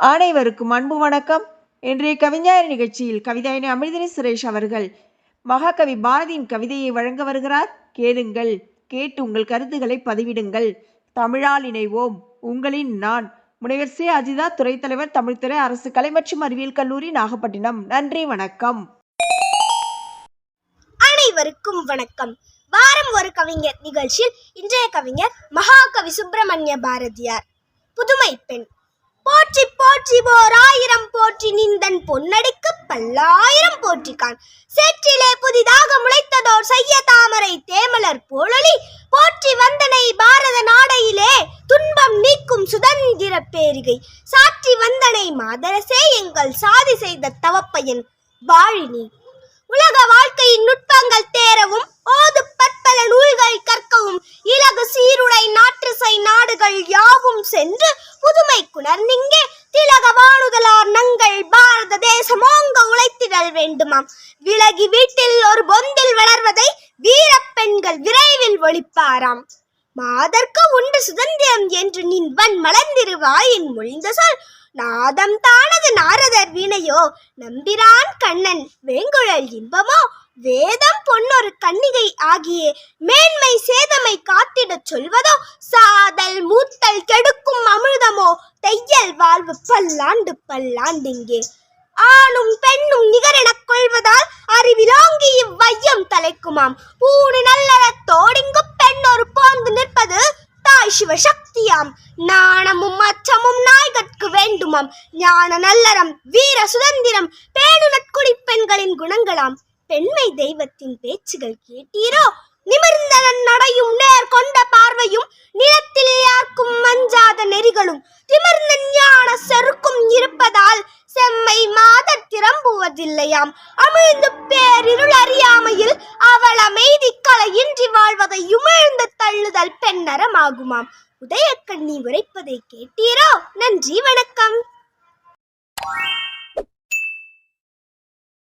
அனைவருக்கும் அன்பு வணக்கம். இன்றைய கவிஞர் நிகழ்ச்சியில் கவிதையினை அமிர்தினி சுரேஷ் அவர்கள் மகாகவி பாரதியின் கவிதையை வழங்க வருகிறார். கேளுங்கள் கேட்டு உங்கள் கருத்துக்களை பதிவிடுங்கள். தமிழால் இணைவோம் உங்களின் நான். முனைவர் சி. அஜிதா துறைத்தலைவர் தமிழ்துறை அரசு கலை மற்றும் அறிவியல் கல்லூரி நாகப்பட்டினம். நன்றி வணக்கம். அனைவருக்கும் வணக்கம். வாரம் ஒரு கவிஞர் நிகழ்ச்சியில் இன்றைய கவிஞர் மகாகவி சுப்பிரமணிய பாரதியார். புதுமை பெண். போற்றி போற்றி ஓர் ஆயிரம் போற்றி நிந்தன் பொன்னடிக்கு பல்லாயிரம் போற்றிக்கான். சேற்றிலே புதிதாக முளைத்ததோர் செய்ய தாமரை தேமலர் போலொளி போற்றி வந்தனை பாரத நாடையிலே துன்பம் நீக்கும் சுதந்திர பேரிகை. சாற்றி வந்தனை மாதரசே எங்கள் சாதி செய்த தவப்பயன் வாழினி. உலக வாழ்க்கையின் நுட்பங்கள் தேரவும் ஓது பற்பல நூல்கள் கற்கவும் இலகு சீருடை நாற்றிசை நாடுகள் யாவும் சென்று புதுமை குணர்ந்திங்கே திலக வானுதலார் நங்கள் பாரத தேசம் ஓங்க உழைத்திடல் வேண்டுமாம். விலகி வீட்டில் ஒரு பொந்தில் வளர்வதை வீரப் பெண்கள் விரைவில் ஒழிப்பாராம். மாதர்க்கு உண்டு சுதந்திரம் என்று நின் வன் மலர்ந்திருவாயின் மொழிந்த சொல் நாதம் தானது நாரதர் வீணையோ? நம்பிரான் கண்ணன் வேங்குழல் இன்பமோ? வேதம் பொன்னொரு கன்னிகை ஆகிய. மேன்மை சேதமை காத்திடச் சொல்வதோ? சாதல் மூத்தல் கெடுக்கும் மக்கள் வாழ்வு பல்லாண்டு பல்லாண்டிங்கே. ஆணும் பெண்ணும் நிகரெனக் கொள்வதால் அறிவிலோங்கி இவ்வையம் தலைக்குமாம். பூணு நல்லறத்தோடிங்கு பெண் ஒரு போந்து நிற்பது தாய் சிவசக்தியாம். நாணமும் அச்சமும் நாய்கட்கு வேண்டுமாம். ஞான நல்லறம் வீர சுதந்திரம் பேணுநற்குடி பெண்களின் குணங்களாம். பெண்மை தெய்வத்தின் பேச்சுகள் கேட்டீரோ? நிமிர்ந்த நடையும் நேர் கொண்ட பார்வையும் எல்லாம் அமிழ்ந்து பேரிருள் அறியாமையில் அவள் அமைதி கலையின்றி வாழ்வதை உமிழ்ந்து தள்ளுதல் பெண்ணறமாகுமாம் உதயக்கண்ணி உரைப்பதை கேட்டீரோ? நன்றி வணக்கம்.